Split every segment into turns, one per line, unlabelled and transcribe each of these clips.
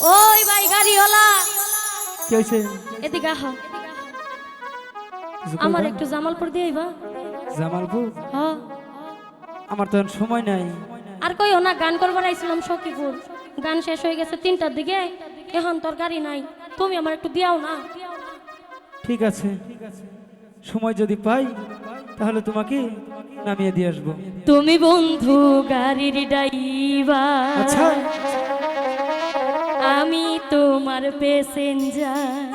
ওই ভাই গাড়িওয়ালা
কি হয়েছে
এদিকে আহ। আমার একটু জামালপুর দিয়ে আইবা।
জামালপুর?
হ
আমার তো সময় নাই।
আর কইও না গান করবার আইছিলাম সখীপুর। গান শেষ হয়ে গেছে তিনটার দিকে। এখন তোর গাড়ি নাই। তুমি আমার একটু দিয়াও না।
ঠিক আছে। সময় যদি পাই তাহলে তোমাকে নামিয়ে দিয়ে আসব।
তুমি বন্ধু গাড়ির ড্রাইভার।
আচ্ছা।
আমি তোমার প্যাসেঞ্জার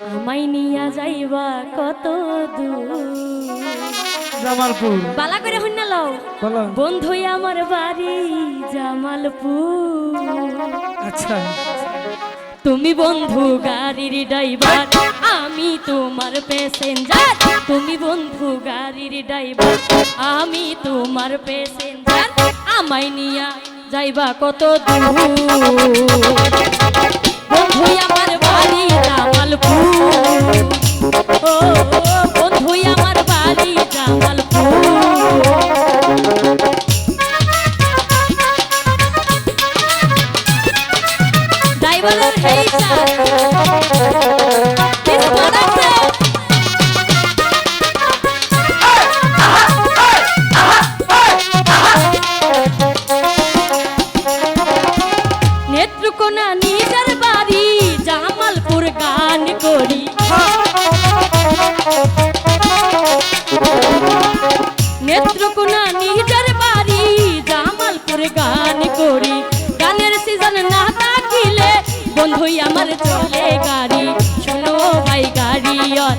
আমায় নিয়া যাইবা কত দূর।
জামালপুর।
বালা করে হইনা লও। বন্ধু আমার বাড়ি জামালপুর।
আচ্ছা।
তুমি বন্ধু গাড়ির ড্রাইভার আমি তোমার প্যাসেঞ্জার তুমি বন্ধু গাড়ির ড্রাইভার আমি তোমার প্যাসেঞ্জার আমায় নিয়া যাইবা কত দূর? বন্ধু আমার বাড়ি জামালপুর চলে গাড়ি, শোনো ভাই গাড়িয়ল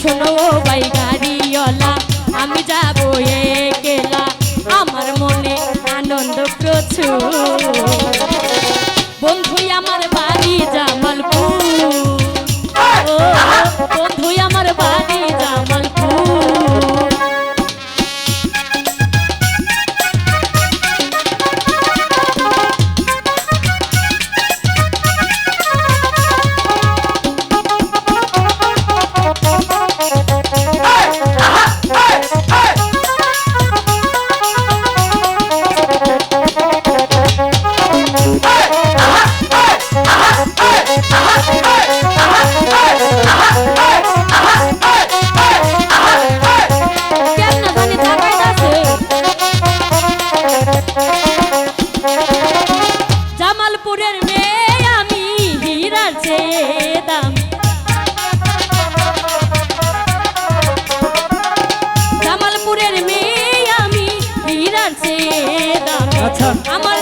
শোনো ভাই গাড়িওয়ালা, আমি যাব একলা। আমার মনে আনন্দ প্রচুর। জামালপুরের মেয়ে আমি হীরার চেয়ে দামি জামালপুরের মেয়ে আমি হীরার চেয়ে দামি
আচ্ছা।
আমার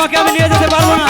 তোমাকে আমি নিয়ে যেতে পারব না।